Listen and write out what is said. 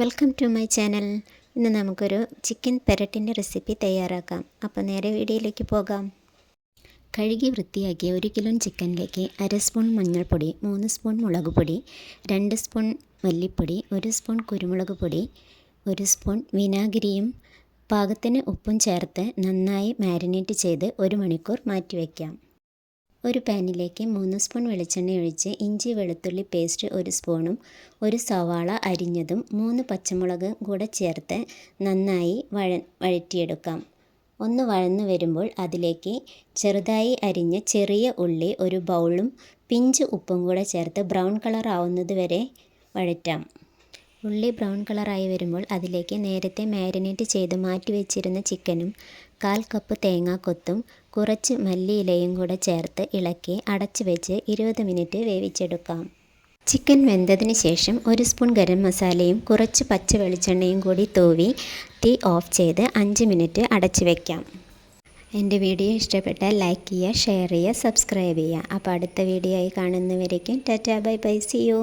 Welcome to my channel. ഇന്ന് നമുക്കൊരു chicken പെരട്ടിന്റെ recipe തയ്യാറാക്കാം. അപ്പോൾ നേരെ വീഡിയോയിലേക്ക് പോകാം. കഴുകി വൃത്തിയാക്കിയ ഒരു കിലോ ചിക്കനിലേക്ക് അര സ്പൂൺ മഞ്ഞൾപ്പൊടി മൂന്ന് സ്പൂൺ മുളക് പൊടി രണ്ട് സ്പൂൺ മല്ലിപ്പൊടി ഒരു സ്പൂൺ കുരുമുളക് പൊടി ഒരു സ്പൂൺ വിനാഗിരിയും പാകത്തിന് ഉപ്പും ചേർത്ത് നന്നായി മാരിനേറ്റ് ചെയ്ത് ഒരു മണിക്കൂർ മാറ്റിവെക്കാം. ഒരു പാനിലേക്ക് മൂന്ന് സ്പൂൺ വെളിച്ചെണ്ണ ഒഴിച്ച് ഇഞ്ചി വെളുത്തുള്ളി പേസ്റ്റ് ഒരു സ്പൂണും ഒരു സവാള അരിഞ്ഞതും മൂന്ന് പച്ചമുളക് കൂടെ ചേർത്ത് നന്നായി വഴ വഴറ്റിയെടുക്കാം. ഒന്ന് വഴന്നു വരുമ്പോൾ അതിലേക്ക് ചെറുതായി അരിഞ്ഞ ചെറിയ ഉള്ളി ഒരു ബൗളും പിഞ്ച് ഉപ്പും കൂടെ ചേർത്ത് ബ്രൗൺ കളർ ആവുന്നത് വരെ വഴറ്റാം. ഉള്ളി ബ്രൗൺ കളറായി വരുമ്പോൾ അതിലേക്ക് നേരത്തെ മാരിനേറ്റ് ചെയ്ത് മാറ്റി വെച്ചിരുന്ന ചിക്കനും കാൽ കപ്പ് തേങ്ങാക്കൊത്തും കുറച്ച് മല്ലിയിലയും കൂടെ ചേർത്ത് ഇളക്കി അടച്ചു വെച്ച് ഇരുപത് മിനിറ്റ് വേവിച്ചെടുക്കാം. ചിക്കൻ വെന്തതിന് ശേഷം ഒരു സ്പൂൺ ഗരം മസാലയും കുറച്ച് പച്ച വെളിച്ചെണ്ണയും കൂടി തൂവി തീ ഓഫ് ചെയ്ത് അഞ്ച് മിനിറ്റ് അടച്ചു വയ്ക്കാം എന്റെ വീഡിയോ ഇഷ്ടപ്പെട്ടാൽ ലൈക്ക് ചെയ്യുക ഷെയർ ചെയ്യുക സബ്സ്ക്രൈബ് ചെയ്യുക. അപ്പോൾ അടുത്ത വീഡിയോ ആയി കാണുന്നവരേക്കും tata bye bye see you.